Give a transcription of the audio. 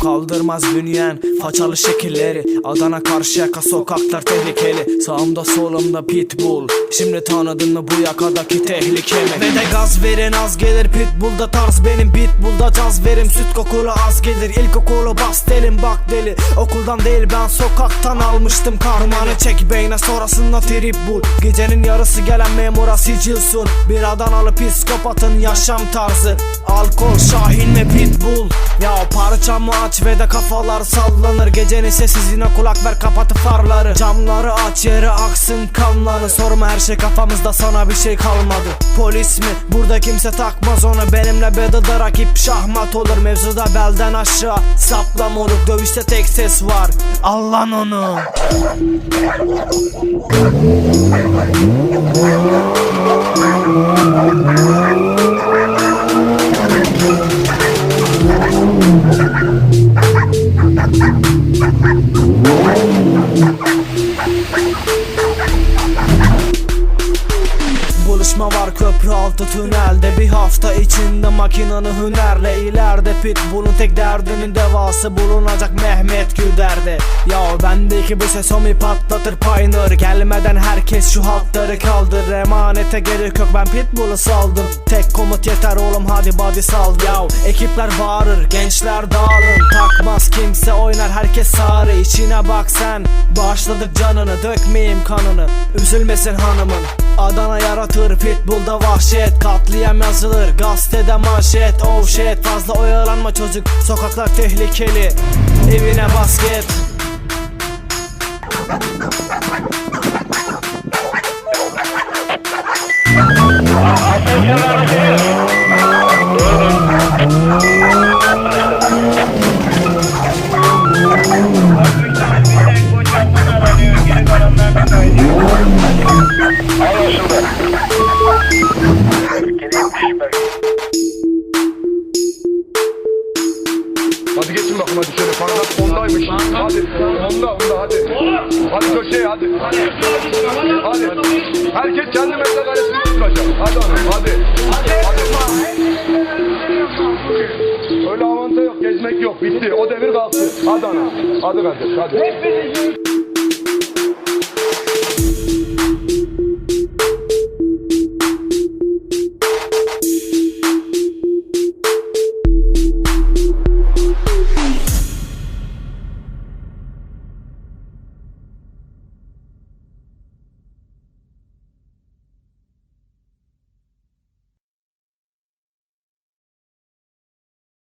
kaldırmaz bünyen façalı şekilleri Adana Karşıyaka sokaklar tehlikeli. Sağımda solumda pitbull. Şimdi tanıdın mı bu yakadaki tehlike mi? Ve de gaz verin az gelir. Pitbullda tarz benim. Pitbullda caz verim. Süt kokulu az gelir. İlkokulu bas delim. Bak deli. Okuldan değil ben sokaktan almıştım karmanı. Çek beyne sonrasında trip bul. Gecenin yarısı gelen memura sicil sun Bir Adanalı psikopatın yaşam tarzı. Alkol, şahin ve pitbull. Ya parçamı aç ve de kafalar sallanır Gecenin sessizliğine kulak ver kapatı farları. Camları aç yere aksın kanları. Sorma her şey kafamızda sana bir şey kalmadı. Polis mi? Burada kimse takmaz onu. Benimle bedada rakip şahmat olur. Mevzuda belden aşağı Sapla moruk. Dövüşte tek ses var. Al lan onu Buluşma var köprü altı tünelde. Bir hafta içinde makinanı hünerle. İleride Pitbull'un tek derdinin devası bulunacak Mehmet Güder'de. Ya bendeki bu ses homi patlatır payınır Gelmeden herkes şu hatları kaldır. Emanete gerek yok ben Pitbull'u saldım. Tek komut yeter oğlum hadi body saldır Ya ekipler bağırır gençler dağılın. Takmaz kimse herkes sarı içine bak sen. Başladık canını dökmeyeyim kanını. Üzülmesin hanımın. Adana yaratır pitbullda vahşet. Katliam yazılır gazetede manşet. Oh shit fazla oyalanma çocuk. Sokaklar tehlikeli. Evine basket. Hadi ondaymış. Hadi onda onda hadi. Hadi köşeye hadi. Hadi. Herkes kendi metrekaresini tutacak. Hadi hanım hadi. Hadi. Öyle avanta yok gezmek yok bitti. O devir kalktı. Hadi hanım. Hadi kardeş hadi.